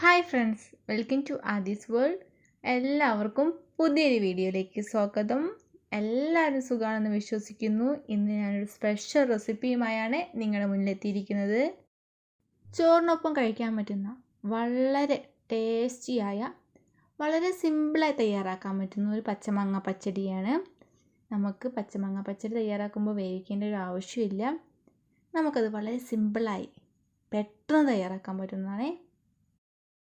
Hi friends welcome to Aadi's world. എല്ലാവർക്കും പുതിയൊരു വീഡിയോയിലേക്ക് സ്വാഗതം. എല്ലാവരും സുഖമാണെന്ന് വിശ്വസിക്കുന്നു. ഇന്ന് ഞാനൊരു സ്പെഷ്യൽ റെസിപ്പിയുമായാണ് നിങ്ങളുടെ മുന്നിലെത്തിയിരിക്കുന്നത്. ചോറിനൊപ്പം കഴിക്കാൻ പറ്റുന്ന വളരെ ടേസ്റ്റിയായ വളരെ സിമ്പിളായി തയ്യാറാക്കാൻ പറ്റുന്ന ഒരു പച്ചമാങ്ങ പച്ചടിയാണ്. നമുക്ക് പച്ചമാങ്ങ പച്ചടി തയ്യാറാക്കുമ്പോൾ വേവിക്കേണ്ട ഒരു ആവശ്യമില്ല. നമുക്കത് വളരെ സിമ്പിളായി പെട്ടെന്ന് തയ്യാറാക്കാൻ പറ്റുന്നതാണ്.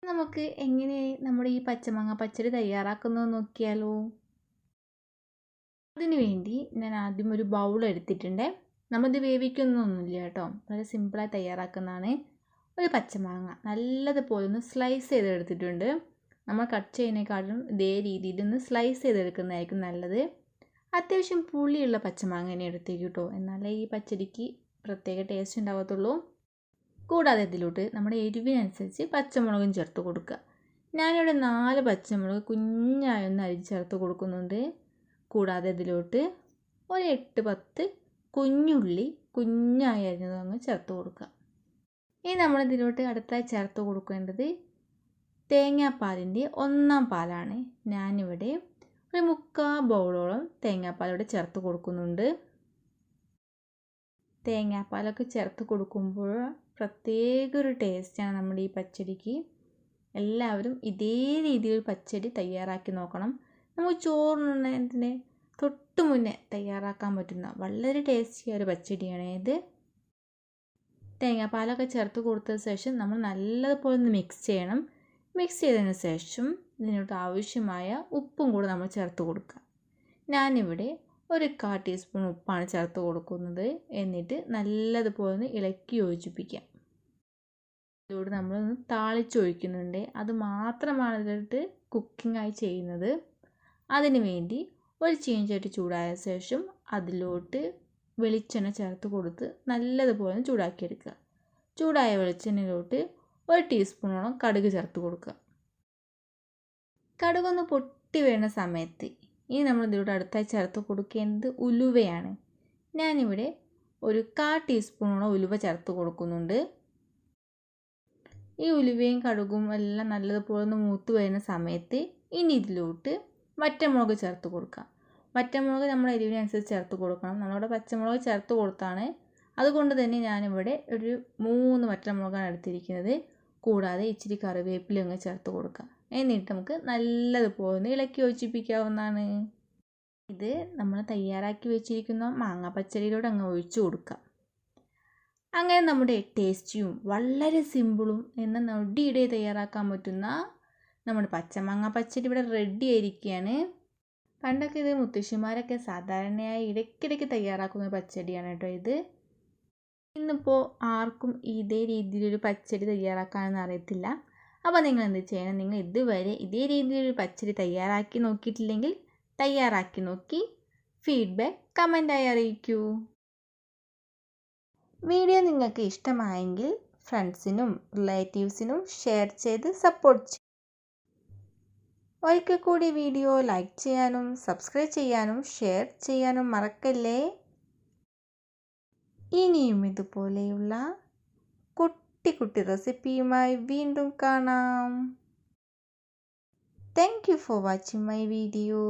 നമുക്ക് എങ്ങനെ നമ്മുടെ ഈ പച്ചമാങ്ങ പച്ചടി തയ്യാറാക്കുന്നത് നോക്കിയാലോ? അതിനു വേണ്ടി ഞാൻ ആദ്യം ഒരു ബൗൾ എടുത്തിട്ടുണ്ട്. നമ്മളിത് വേവിക്കുന്നൊന്നുമില്ല കേട്ടോ. വളരെ സിമ്പിളായി തയ്യാറാക്കുന്നതാണ്. ഒരു പച്ചമാങ്ങ. നല്ലതുപോലെ ഒന്ന് സ്ലൈസ് ചെയ്തെടുത്തിട്ടുണ്ട്. നമ്മൾ കട്ട് ചെയ്യുന്നതിനെക്കാളും ഇതേ രീതിയിൽ ഒന്ന് സ്ലൈസ് ചെയ്തെടുക്കുന്നതായിരിക്കും നല്ലത്. അത്യാവശ്യം പുളിയുള്ള പച്ചമാങ്ങ തന്നെ എടുത്തേക്ക് കേട്ടോ. എന്നാലേ ഈ പച്ചടിക്ക് പ്രത്യേക ടേസ്റ്റ് ഉണ്ടാകത്തുള്ളൂ കൂടാതെ ഇതിലോട്ട് നമ്മുടെ എരിവിനനുസരിച്ച് പച്ചമുളകും ചേർത്ത് കൊടുക്കുക. ഞാനിവിടെ നാല് പച്ചമുളക് കുഞ്ഞായി ഒന്ന് അരിച്ച് ചേർത്ത് കൊടുക്കുന്നുണ്ട്. കൂടാതെ ഇതിലോട്ട് ഒരു എട്ട് പത്ത് കുഞ്ഞുള്ളി കുഞ്ഞായി അരിഞ്ഞത് അങ്ങ് ചേർത്ത് കൊടുക്കുക. ഇനി നമ്മളിതിലോട്ട് അടുത്തായി ചേർത്ത് കൊടുക്കേണ്ടത് തേങ്ങാപ്പാലിന്റെ ഒന്നാം പാലാണ്. ഞാനിവിടെ ഒരു മുക്കാൽ ബൗളോളം തേങ്ങാപ്പാൽ ഇവിടെ ചേർത്ത് കൊടുക്കുന്നുണ്ട്. തേങ്ങാപ്പാലൊക്കെ ചേർത്ത് കൊടുക്കുമ്പോൾ പ്രത്യേക ഒരു ടേസ്റ്റാണ് നമ്മുടെ ഈ പച്ചടിക്ക്. എല്ലാവരും ഇതേ രീതിയിൽ പച്ചടി തയ്യാറാക്കി നോക്കണം. നമുക്ക് ചോറിനുണ്ടതിന് തൊട്ട് മുന്നേ തയ്യാറാക്കാൻ പറ്റുന്ന വളരെ ടേസ്റ്റിയായ ഒരു പച്ചടിയാണ് ഇത്. തേങ്ങാപ്പാലൊക്കെ ചേർത്ത് കൊടുത്ത ശേഷം നമ്മൾ നല്ലതുപോലെ ഒന്ന് മിക്സ് ചെയ്യണം. മിക്സ് ചെയ്തതിന് ശേഷം ഇതിനോട് ആവശ്യമായ ഉപ്പും കൂടെ നമ്മൾ ചേർത്ത് കൊടുക്കുക. ഞാനിവിടെ ഒരു കാ ടീസ്പൂൺ ഉപ്പാണ് ചേർത്ത് കൊടുക്കുന്നത്. എന്നിട്ട് നല്ലതുപോലെ ഒന്ന് ഇളക്കി യോജിപ്പിക്കാം ഇതിലൂടെ നമ്മളൊന്ന് താളിച്ചൊഴിക്കുന്നുണ്ട്. അത് മാത്രമാണ് ഇതിലിട്ട് കുക്കിംഗ് ആയി ചെയ്യുന്നത്. അതിന് വേണ്ടി ഒരു ചീഞ്ചട്ടി ചൂടായ ശേഷം അതിലോട്ട് വെളിച്ചെണ്ണ ചേർത്ത് കൊടുത്ത് നല്ലതുപോലെ ചൂടാക്കിയെടുക്കുക. ചൂടായ വെളിച്ചെണ്ണയിലോട്ട് ഒരു ടീസ്പൂണോളം കടുക് ചേർത്ത് കൊടുക്കുക. കടുകൊന്ന് പൊട്ടി വീണ സമയത്ത് ഇനി നമ്മൾ ഇതിലൂടെ അടുത്തായി ചേർത്ത് കൊടുക്കേണ്ടത് ഉലുവയാണ്. ഞാനിവിടെ ഒരു കാ ടീസ്പൂണോളം ഉലുവ ചേർത്ത് കൊടുക്കുന്നുണ്ട്. ഈ ഉലുവയും കടുകും എല്ലാം നല്ലതുപോലെ ഒന്ന് മൂത്ത് വരുന്ന സമയത്ത് ഇനി ഇതിലോട്ട് വറ്റമുളക് ചേർത്ത് കൊടുക്കാം. വറ്റമുളക് നമ്മൾ എരിവിനനുസരിച്ച് ചേർത്ത് കൊടുക്കണം. നമ്മളിവിടെ പച്ചമുളക് ചേർത്ത് കൊടുത്താണ്. അതുകൊണ്ട് തന്നെ ഞാനിവിടെ ഒരു മൂന്ന് വറ്റമുളകാണ് എടുത്തിരിക്കുന്നത്. കൂടാതെ ഇച്ചിരി കറിവേപ്പില അങ്ങ് ചേർത്ത് കൊടുക്കുക എന്നിട്ട് നമുക്ക് നല്ലതുപോലെ ഒന്ന് ഇളക്കി യോജിപ്പിക്കാവുന്നതാണ്. ഇത് നമ്മൾ തയ്യാറാക്കി വെച്ചിരിക്കുന്ന മാങ്ങ പച്ചടിയിലൂടെ അങ്ങ് ഒഴിച്ചു കൊടുക്കാം. അങ്ങനെ നമ്മുടെ ടേസ്റ്റിയും വളരെ സിമ്പിളും എന്ന നൊടിയിടെ തയ്യാറാക്കാൻ പറ്റുന്ന നമ്മുടെ പച്ചമാങ്ങ പച്ചടി ഇവിടെ റെഡി ആയിരിക്കുകയാണ്. പണ്ടൊക്കെ ഇത് മുത്തശ്ശിമാരൊക്കെ സാധാരണയായി ഇടയ്ക്കിടയ്ക്ക് തയ്യാറാക്കുന്ന പച്ചടിയാണ് കേട്ടോ ഇത്. ഇന്നിപ്പോൾ ആർക്കും ഇതേ രീതിയിലൊരു പച്ചടി തയ്യാറാക്കാനൊന്നും അറിയത്തില്ല. അപ്പോൾ നിങ്ങൾ എന്ത് ചെയ്യണം? നിങ്ങൾ ഇതുവരെ ഇതേ രീതിയിലൊരു പച്ചരി തയ്യാറാക്കി നോക്കിയിട്ടില്ലെങ്കിൽ തയ്യാറാക്കി നോക്കി ഫീഡ്ബാക്ക് കമന്റായി അറിയിക്കൂ. വീഡിയോ നിങ്ങൾക്ക് ഇഷ്ടമായെങ്കിൽ ഫ്രണ്ട്സിനും റിലേറ്റീവ്സിനും ഷെയർ ചെയ്ത് സപ്പോർട്ട് ചെയ്യും. ഒരിക്കൽ കൂടി വീഡിയോ ലൈക്ക് ചെയ്യാനും സബ്സ്ക്രൈബ് ചെയ്യാനും ഷെയർ ചെയ്യാനും മറക്കല്ലേ? ഇനിയും ഇതുപോലെയുള്ള കുട്ടി കുട്ടി റെസിപ്പിയുമായി വീണ്ടും കാണാം. Thank you for watching my video